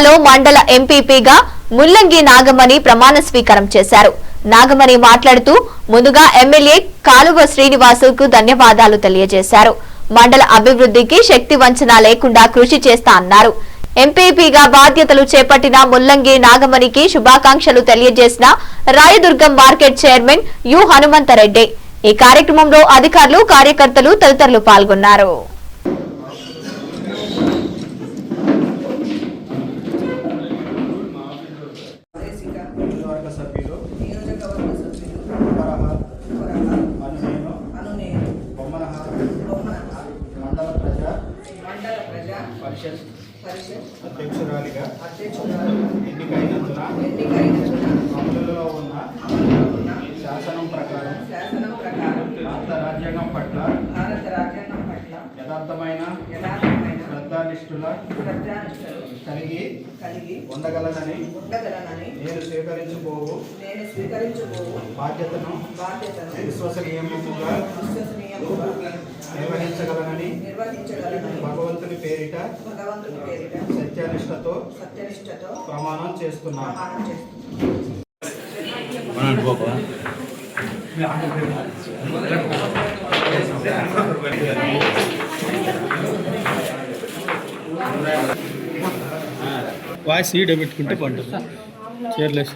జిల్లాలో మండల ఎంపీపీగా ముల్లంగి నాగమణి ప్రమాణ స్వీకారం చేశారు. నాగమణి మాట్లాడుతూ ముందుగా ఎమ్మెల్యే కాలువ శ్రీనివాసుకు ధన్యవాదాలు తెలియజేశారు. మండల అభివృద్ధికి శక్తి వంచన లేకుండా కృషి చేస్తా అన్నారు. ఎంపీపీగా బాధ్యతలు చేపట్టిన ముల్లంగి నాగమణికి శుభాకాంక్షలు తెలియజేసిన Rayadurgam market chairman U Hanumanthareddy. ఈ కార్యక్రమంలో అధికారులు కార్యకర్తలు తదితరులు పాల్గొన్నారు. పరిషత్. పరిషత్. అధ్యక్షురాలిగా. అధ్యక్షురాలు. ఎన్నికైనందున ఎన్నికైనందున అమలులో ఉన్న అమలులో ఉన్న శాసనం ప్రకారం శాసనం ప్రకారం భారత రాజ్యాంగం పట్ల భారత రాజ్యాంగం పట్ల యథార్థమైన యథార్థమైన శ్రద్ధానిష్ఠుల శ్రద్ధానిష్టలు కలిగి కలిగి ఉండగలనని ఉండగలనని నేను స్వీకరించబోవు నేను స్వీకరించబోవు బాధ్యతను బాధ్యతను విశ్వసనీయముగా విశ్వసనీయంగా నిర్వహించగలనని పేరిట భగవంతుని పేరిట సత్యనిష్టతో సత్యనిష్టతో ప్రమాణం చేస్తున్నాను ప్రమాణం చేస్తున్నాను వాయిస్ ఈడ పెట్టుకుంటే బాగుంటుంది చైర్లెస్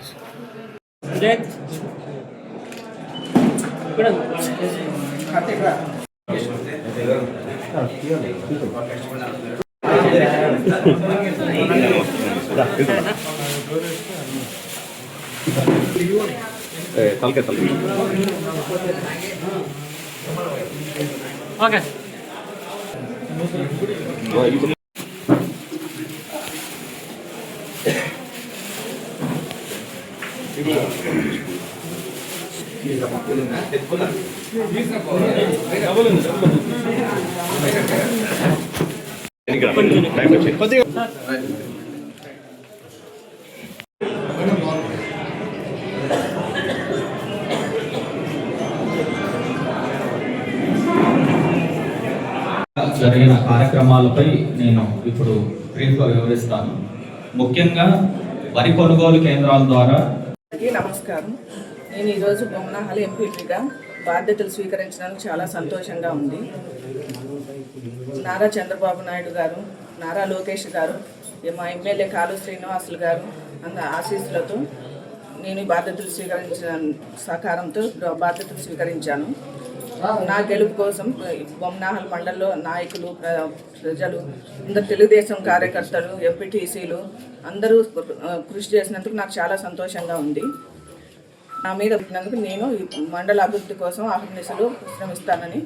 తలకే తలకే ఓకే టైం వచ్చి. జరిగిన కార్యక్రమాలపై నేను ఇప్పుడు బ్రీఫ్గా వివరిస్తాను. ముఖ్యంగా వరి కొనుగోలు కేంద్రాల ద్వారా నమస్కారం. నేను ఈరోజు బొమ్మనహల్ ఎంపీపీగా బాధ్యతలు స్వీకరించడానికి చాలా సంతోషంగా ఉంది. నారా చంద్రబాబు నాయుడు గారు నారా లోకేష్ గారు మా ఎమ్మెల్యే కాలు శ్రీనివాసులు గారు అంద ఆశీస్సులతో నేను బాధ్యతలు స్వీకరించిన సహకారంతో బాధ్యతలు స్వీకరించాను. నా గెలుపు కోసం బొమ్మనాహల్ మండల్లో నాయకులు ప్ర- ప్రజలు అందరు తెలుగుదేశం కార్యకర్తలు ఎంపీటీసీలు అందరూ కృషి చేసినందుకు నాకు చాలా సంతోషంగా ఉంది. నా మీద పెట్టినందుకు నేను ఈ మండల అభివృద్ధి కోసం అహర్నిశలు శ్రమిస్తానని